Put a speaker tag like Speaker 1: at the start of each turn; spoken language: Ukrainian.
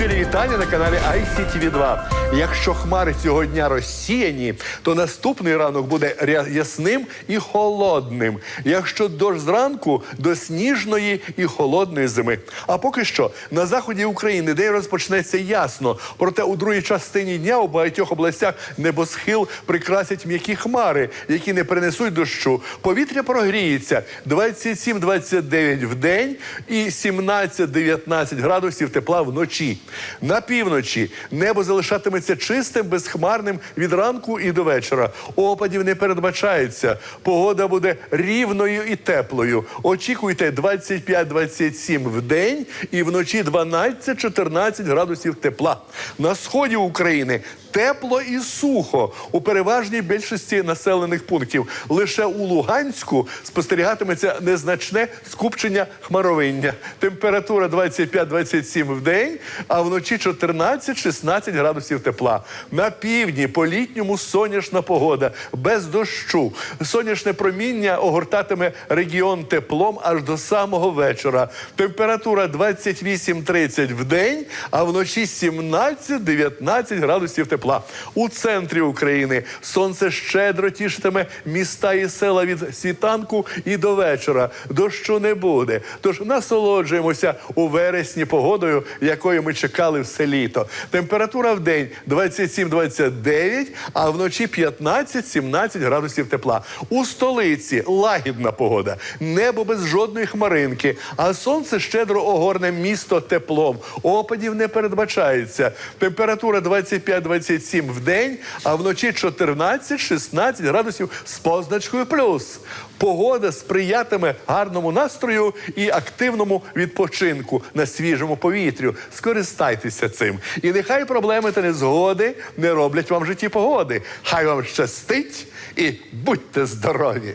Speaker 1: Щирі вітання на каналі ICTV2. Якщо хмари цього дня розсіяні, то наступний ранок буде ясним і холодним. Якщо дощ зранку до сніжної і холодної зими. А поки що на заході України день розпочнеться ясно. Проте у другій частині дня у багатьох областях небосхил прикрасять м'які хмари, які не принесуть дощу. Повітря прогріється 27-29 в день і 17-19 градусів тепла вночі. На півночі небо залишатиметься чистим, безхмарним від ранку і до вечора. Опадів не передбачається. Погода буде рівною і теплою. Очікуйте 25-27 в день і вночі 12-14 градусів тепла. На сході України тепло і сухо у переважній більшості населених пунктів. Лише у Луганську спостерігатиметься незначне скупчення хмаровиння. Температура 25-27 в день, а вночі 14-16 градусів тепла. На півдні по літньому сонячна погода без дощу. Сонячне проміння огортатиме регіон теплом аж до самого вечора. Температура 28-30 в день, а вночі 17-19 градусів тепла. У центрі України сонце щедро тішитиме міста і села від світанку і до вечора. Дощу не буде. Тож насолоджуємося у вересні погодою, якої ми чекали все літо. Температура в день 27-29, а вночі 15-17 градусів тепла. У столиці лагідна погода, небо без жодної хмаринки, а сонце щедро огорне місто теплом. Опадів не передбачається. Температура 25-27 в день, а вночі 14-16 градусів з позначкою плюс. Погода сприятиме гарному настрою і активному відпочинку на свіжому повітрю. Скористайтеся цим. І нехай проблеми та незгоди не роблять вам в житті погоди. Хай вам щастить і будьте здорові!